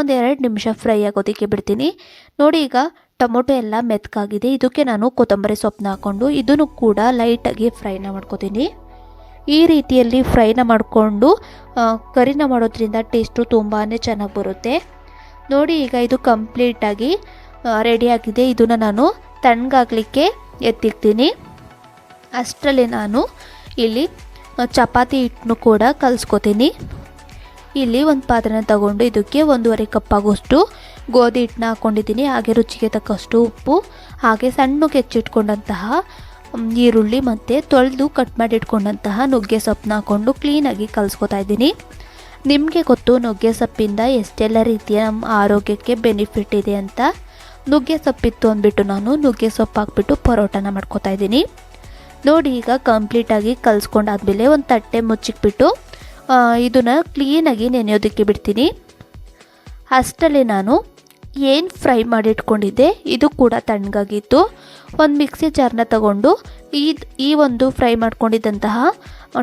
ಒಂದು ಎರಡು ನಿಮಿಷ ಫ್ರೈ ಆಗೋದಕ್ಕೆ ಬಿಡ್ತೀನಿ. ನೋಡಿ ಈಗ ಟೊಮೊಟೊ ಎಲ್ಲ ಮೆತ್ಕಾಗಿದೆ ಇದಕ್ಕೆ ನಾನು ಕೊತ್ತಂಬರಿ ಸೊಪ್ಪನ್ನ ಹಾಕ್ಕೊಂಡು ಇದನ್ನು ಕೂಡ ಲೈಟಾಗಿ ಫ್ರೈನ ಮಾಡ್ಕೋತೀನಿ. ಈ ರೀತಿಯಲ್ಲಿ ಫ್ರೈನ ಮಾಡಿಕೊಂಡು ಕರಿನ ಮಾಡೋದ್ರಿಂದ ಟೇಸ್ಟು ತುಂಬಾ ಚೆನ್ನಾಗಿ ಬರುತ್ತೆ. ನೋಡಿ ಈಗ ಇದು ಕಂಪ್ಲೀಟಾಗಿ ರೆಡಿಯಾಗಿದೆ ಇದನ್ನು ನಾನು ತಣ್ಣಗಾಗಲಿಕ್ಕೆ ಎತ್ತಿರ್ತೀನಿ. ಅಷ್ಟರಲ್ಲಿ ನಾನು ಇಲ್ಲಿ ಚಪಾತಿ ಹಿಟ್ಟನ್ನು ಕೂಡ ಕಲಿಸ್ಕೊತೀನಿ. ಇಲ್ಲಿ ಒಂದು ಪಾತ್ರೆನ ತಗೊಂಡು ಇದಕ್ಕೆ ಒಂದೂವರೆ ಕಪ್ ಆಗೋಷ್ಟು ಗೋಧಿ ಹಿಟ್ಟನ್ನ ಹಾಕ್ಕೊಂಡಿದ್ದೀನಿ ಹಾಗೆ ರುಚಿಗೆ ತಕ್ಕಷ್ಟು ಉಪ್ಪು, ಹಾಗೆ ಸಣ್ಣಗೆ ಹೆಚ್ಚಿಟ್ಕೊಂಡಂತಹ ಈರುಳ್ಳಿ ಮತ್ತು ತೊಳೆದು ಕಟ್ ಮಾಡಿ ಇಟ್ಕೊಂಡಂತಹ ನುಗ್ಗೆ ಸೊಪ್ಪನ್ನ ಹಾಕ್ಕೊಂಡು ಕ್ಲೀನಾಗಿ ಕಲಿಸ್ಕೊತಾ ಇದ್ದೀನಿ. ನಿಮಗೆ ಗೊತ್ತು, ನುಗ್ಗೆ ಸೊಪ್ಪಿಂದ ಎಷ್ಟೆಲ್ಲ ರೀತಿಯ ನಮ್ಮ ಆರೋಗ್ಯಕ್ಕೆ ಬೆನಿಫಿಟ್ ಇದೆ ಅಂತ. ನುಗ್ಗೆ ಸೊಪ್ಪಿತ್ತು ಅಂದ್ಬಿಟ್ಟು ನಾನು ನುಗ್ಗೆ ಸೊಪ್ಪು ಹಾಕ್ಬಿಟ್ಟು ಪರೋಟನ ಮಾಡ್ಕೊತಾ ಇದ್ದೀನಿ. ನೋಡಿ ಈಗ ಕಂಪ್ಲೀಟಾಗಿ ಕಲಿಸ್ಕೊಂಡಾದ್ಮೇಲೆ ಒಂದು ತಟ್ಟೆ ಮುಚ್ಚಿಕ್ಬಿಟ್ಟು ಇದನ್ನು ಕ್ಲೀನಾಗಿ ನೆನೆಯೋದಕ್ಕೆ ಬಿಡ್ತೀನಿ. ಅಷ್ಟರಲ್ಲಿ ನಾನು ಏನು ಫ್ರೈ ಮಾಡಿಟ್ಕೊಂಡಿದ್ದೆ, ಇದು ಕೂಡ ತಣ್ಣಗಾಗಿತ್ತು. ಒಂದು ಮಿಕ್ಸಿ ಜಾರ್ನ ತಗೊಂಡು ಈ ಈ ಒಂದು ಫ್ರೈ ಮಾಡ್ಕೊಂಡಿದ್ದಂತಹ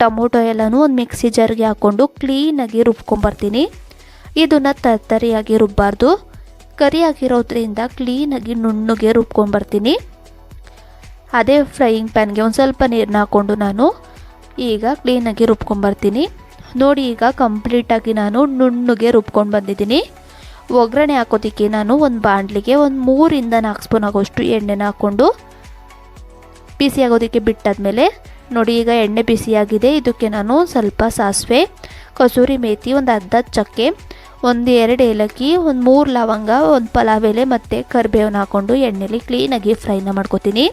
ಟೊಮೊಟೊ ಎಲ್ಲನೂ ಒಂದು ಮಿಕ್ಸಿ ಜಾರ್ಗೆ ಹಾಕ್ಕೊಂಡು ಕ್ಲೀನಾಗಿ ರುಬ್ಕೊಂಬರ್ತೀನಿ ಇದನ್ನು ತರ್ತರಿಯಾಗಿ ರುಬ್ಬಾರ್ದು. ಕರಿಯಾಗಿರೋದ್ರಿಂದ ಕ್ಲೀನಾಗಿ ನುಣ್ಣಗೆ ರುಬ್ಕೊಂಬರ್ತೀನಿ ಅದೇ ಫ್ರೈಯಿಂಗ್ ಪ್ಯಾನ್ಗೆ ಒಂದು ಸ್ವಲ್ಪ ನೀರನ್ನ ಹಾಕ್ಕೊಂಡು ನಾನು ಈಗ ಕ್ಲೀನಾಗಿ ರುಬ್ಕೊಂಬರ್ತೀನಿ ನೋಡಿ, ಈಗ ಕಂಪ್ಲೀಟಾಗಿ ನಾನು ನುಣ್ಣಗೆ ರುಬ್ಕೊಂಡು ಬಂದಿದ್ದೀನಿ. ಒಗ್ಗರಣೆ ಹಾಕೋದಕ್ಕೆ ನಾನು ಒಂದು ಬಾಣಲಿಗೆ ಒಂದು ಮೂರಿಂದ ನಾಲ್ಕು ಸ್ಪೂನ್ ಆಗೋಷ್ಟು ಎಣ್ಣೆನ ಹಾಕ್ಕೊಂಡು ಬಿಸಿ ಆಗೋದಕ್ಕೆ ಬಿಟ್ಟಾದ್ಮೇಲೆ, ನೋಡಿ, ಈಗ ಎಣ್ಣೆ ಬಿಸಿಯಾಗಿದೆ ಇದಕ್ಕೆ ನಾನು ಸ್ವಲ್ಪ ಸಾಸಿವೆ, ಕಸೂರಿ ಮೇಥಿ ಒಂದು ಅರ್ಧ ಚಕ್ಕೆ, ಒಂದು ಎರಡು ಏಲಕ್ಕಿ, ಒಂದು ಮೂರು ಲವಂಗ, ಒಂದು ಪಲಾವ್ ಎಲೆ ಮತ್ತು ಕರಿಬೇವನ್ನ ಹಾಕ್ಕೊಂಡು ಎಣ್ಣೆಲಿ ಕ್ಲೀನಾಗಿ ಫ್ರೈನ ಮಾಡ್ಕೊತೀನಿ.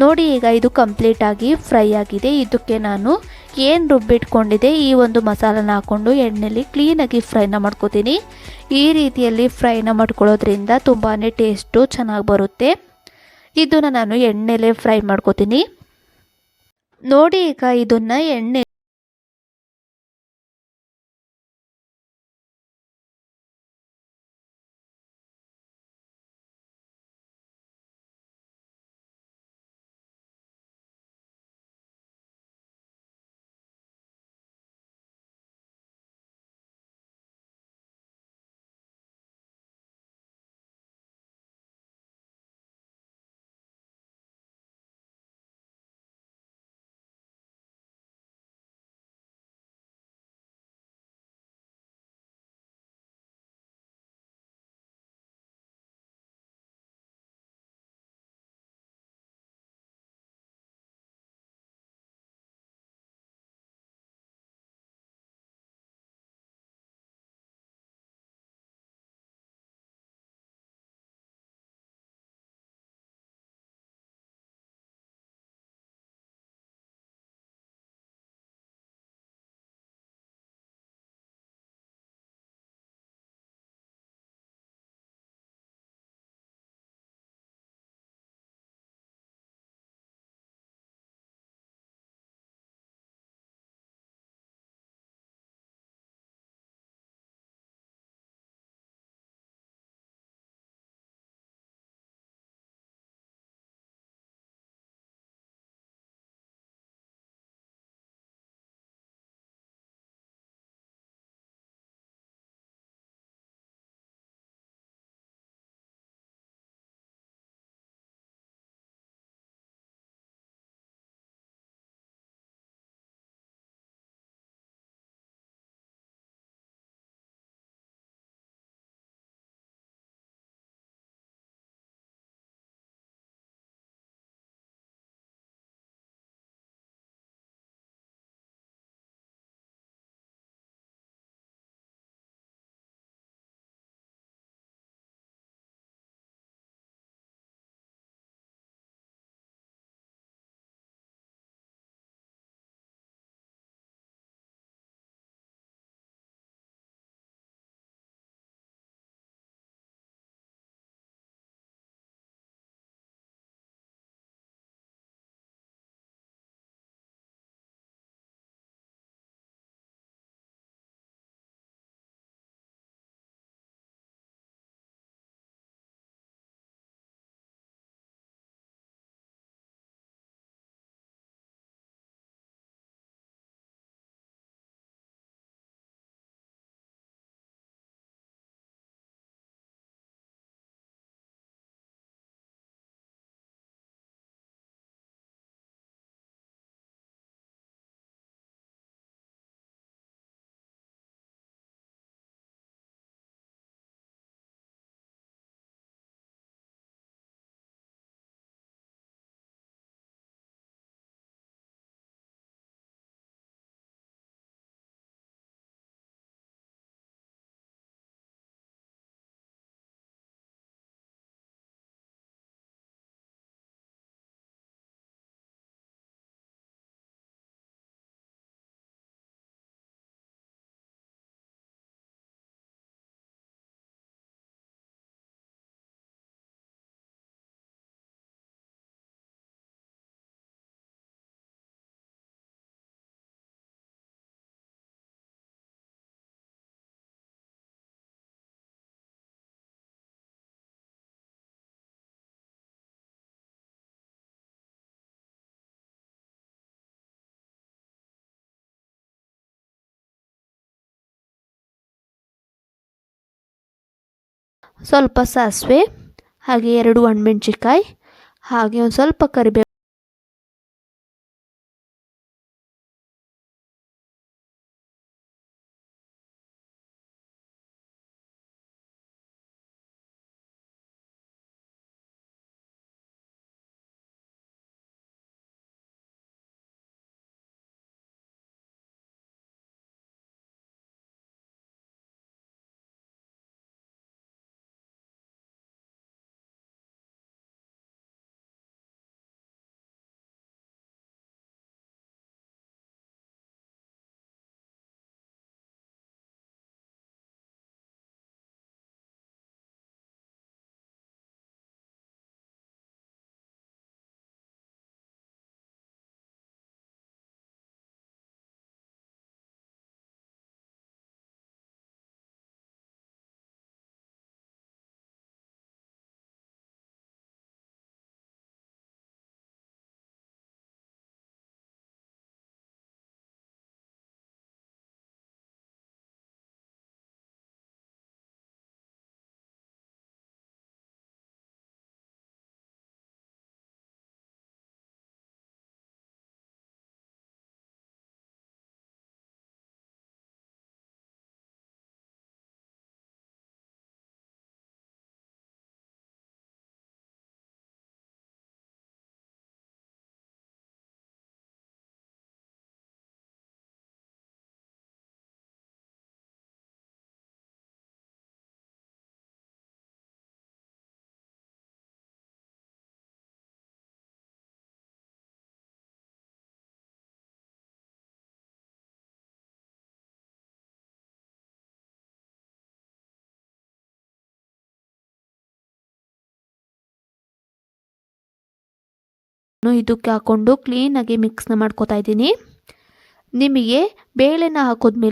ನೋಡಿ, ಈಗ ಇದು ಕಂಪ್ಲೀಟಾಗಿ ಫ್ರೈ ಆಗಿದೆ. ಇದಕ್ಕೆ ನಾನು ಏನು ರುಬ್ಬಿಟ್ಕೊಂಡಿದೆ ಈ ಒಂದು ಮಸಾಲನ ಹಾಕ್ಕೊಂಡು ಎಣ್ಣೆಯಲ್ಲಿ ಕ್ಲೀನಾಗಿ ಫ್ರೈನ ಮಾಡ್ಕೋತೀನಿ. ಈ ರೀತಿಯಲ್ಲಿ ಫ್ರೈನ ಮಾಡ್ಕೊಳ್ಳೋದ್ರಿಂದ ತುಂಬಾ ಟೇಸ್ಟು ಚೆನ್ನಾಗಿ ಬರುತ್ತೆ. ಇದನ್ನು ನಾನು ಎಣ್ಣೆಲೇ ಫ್ರೈ ಮಾಡ್ಕೋತೀನಿ. ನೋಡಿ, ಈಗ ಇದನ್ನು ಎಣ್ಣೆ ಸ್ವಲ್ಪ ಸಾಸಿವೆ ಹಾಗೆ ಎರಡು ಒಣಮೆಣ್ಸಿಕಾಯಿ ಹಾಗೆ ಒಂದು ಸ್ವಲ್ಪ ಕರಿಬೇವು ಇದಕ್ಕೆ ಹಾಕ್ಕೊಂಡು ಕ್ಲೀನಾಗಿ ಮಿಕ್ಸ್ನ ಮಾಡ್ಕೋತಾ ಇದ್ದೀನಿ. ನಿಮಗೆ ಬೇಳೆನ ಹಾಕಿದ್ಮೇಲೆ